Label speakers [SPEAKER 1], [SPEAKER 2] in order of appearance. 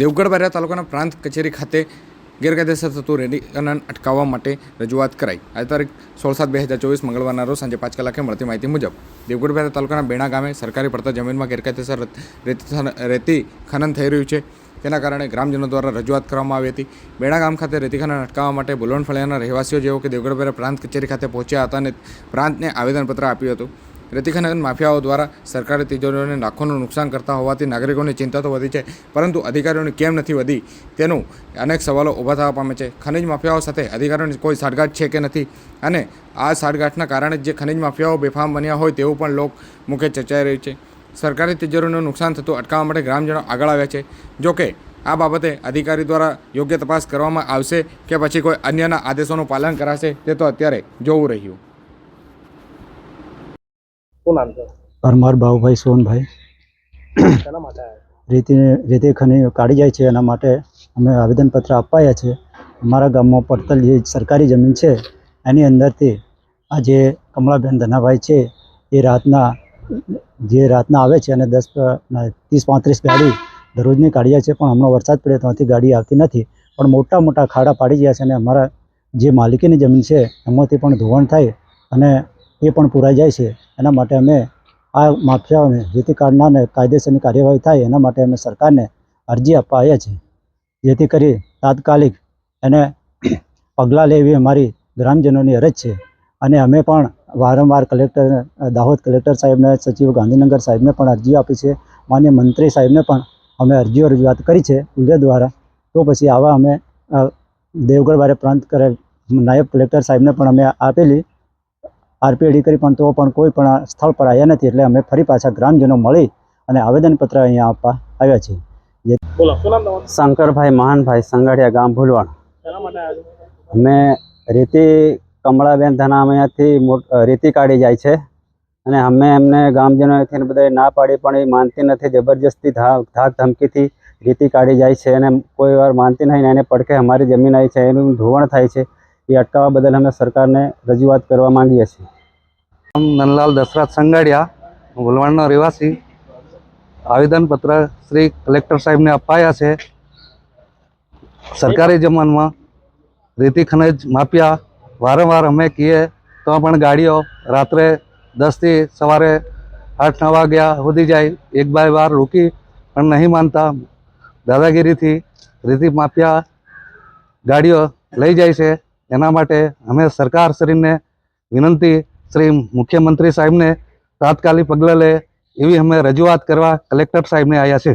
[SPEAKER 1] દેવગઢ બારિયા તાલુકાના પ્રાંત કચેરી ખાતે ગેરકાયદેસર થતું રેડી અટકાવવા માટે રજૂઆત કરાઈ. આ તારીખ સોળ સાત બે હજાર ચોવીસ મંગળવારના રોજ સાંજે પાંચ કલાકે મળતી માહિતી મુજબ દેવગઢ બારિયા તાલુકાના બેણા ગામે સરકારી પડતર જમીનમાં ગેરકાયદેસર રેતી રેતી ખનન થઈ રહ્યું છે. તેના કારણે ગ્રામજનો દ્વારા રજૂઆત કરવામાં આવી હતી. બેણા ગામ ખાતે રેતીખાના અટકાવવા માટે બુલવણ ફળિયાના રહેવાસીઓ જેઓ કે દેવગઢ પ્રાંત કચેરી ખાતે પહોંચ્યા હતા અને પ્રાંતને આવેદનપત્ર આપ્યું હતું. રેતી માફિયાઓ દ્વારા સરકારી તિજોરીઓને લાખોનું નુકસાન કરતા હોવાથી નાગરિકોની ચિંતા તો વધી છે, પરંતુ અધિકારીઓની કેમ નથી વધી તેનું અનેક સવાલો ઊભા થવા પામે છે. ખનિજ માફિયાઓ સાથે અધિકારીઓની કોઈ સાઠગાંઠ છે કે નથી? અને આ સાઠગાંઠના કારણે જે ખનિજ માફિયાઓ બેફામ બન્યા હોય તેવું પણ લોક મુખે ચર્ચાઈ રહ્યું છે. સરકારી તિજોરીનું નુકસાન થતું અટકાવવા માટે ગ્રામજનો આગળ આવ્યા છે. જોકે આ બાબતે અધિકારી દ્વારા યોગ્ય તપાસ કરવામાં આવશે કે પછી કોઈ અન્યના આદેશોનું પાલન કરાશે તે તો અત્યારે જોવું રહ્યું.
[SPEAKER 2] શું નામ છે?
[SPEAKER 3] પરમાર ભાવભાઈ સોનભાઈ
[SPEAKER 2] શેના માટે
[SPEAKER 3] રેતી રેતી ખની કાઢી જાય છે એના માટે અમે આવેદનપત્ર અપાયા છે અમારા ગામમાં પડતલ જે સરકારી જમીન છે એની અંદરથી આ જે કમળાબેન ધનાભાઈ છે એ રાતના જે રાતના આવે છે અને દસ ત્રીસ પાંત્રીસ ગાડી દરરોજની કાઢી જાય છે પણ હમણાં વરસાદ પડે ત્યાંથી ગાડી આવતી નથી. પણ મોટા મોટા ખાડા પાડી ગયા છે અને અમારા જે માલિકીની જમીન છે એમાંથી પણ ધોવાણ થાય અને એ પણ પુરાઈ જાય છે. એના માટે અમે આ માફિયાઓને, જેથી કાઢનારને કાયદેસરની કાર્યવાહી થાય, એના માટે અમે સરકારને અરજી આપવા આવ્યા છીએ. જેથી કરી તાત્કાલિક એને પગલાં લેવી અમારી ગ્રામજનોની અરજ છે. અને અમે પણ વારંવાર કલેક્ટર, દાહોદ કલેક્ટર સાહેબને, સચિવ ગાંધીનગર સાહેબને પણ અરજીઓ આપી છે. માન્ય મંત્રી સાહેબને પણ અમે અરજીઓ રજૂઆત કરી છે ઉલ્લે દ્વારા. તો પછી આવા અમે દેવગઢ બારે પ્રાંત કરેલ નાયબ કલેક્ટર સાહેબને પણ અમે આપેલી આરપીએડી કરી પણ તો પણ કોઈ પણ સ્થળ પર આવ્યા નથી એટલે અમે ફરી પાછા ગ્રામજનો મળી અને આવેદનપત્ર અહીંયા આપવા આવ્યા છીએ.
[SPEAKER 4] શંકરભાઈ મહાનભાઈ સંગાડિયા ગામ ભૂલવાણ. અમે રેતી કમળાબેન ધના અહીંયાથી મોટ રેતી કાઢી જાય છે અને અમે એમને ગામજનોથી બધા ના પાડી પણ એ માનતી નથી જબરજસ્તી ધાક ધાક ધમકીથી રેતી કાઢી જાય છે અને કોઈ વાર માનતી નહીં એને પડખે અમારી જમીન આવી છે એનું ધોવાણ થાય છે. એ અટકાવવા બદલ અમે સરકારને રજૂઆત કરવા માંગીએ છીએ.
[SPEAKER 5] નંદલાલ દશરથ સંગાડિયા. વલવાડનો રહેવાસી. આવેદનપત્ર શ્રી કલેક્ટર સાહેબને અપાયા છે. સરકારી જમાનમાં રેતી ખનિજ માફિયા વારંવાર અમે કહીએ, તો પણ ગાડીઓ રાત્રે દસથી સવારે આઠ, નવ વાગ્યા સુધી જાય, એક બાય વાર રોકી પણ નહીં માનતા. દાદાગીરીથી રેતી માફિયા ગાડીઓ લઈ જાય છે. એના માટે અમે સરકારશ્રીને વિનંતી શ્રી મુખ્યમંત્રી સાહેબને તાત્કાલિક પગલાં લે એવી અમે રજૂઆત કરવા કલેક્ટર સાહેબને આવ્યા છે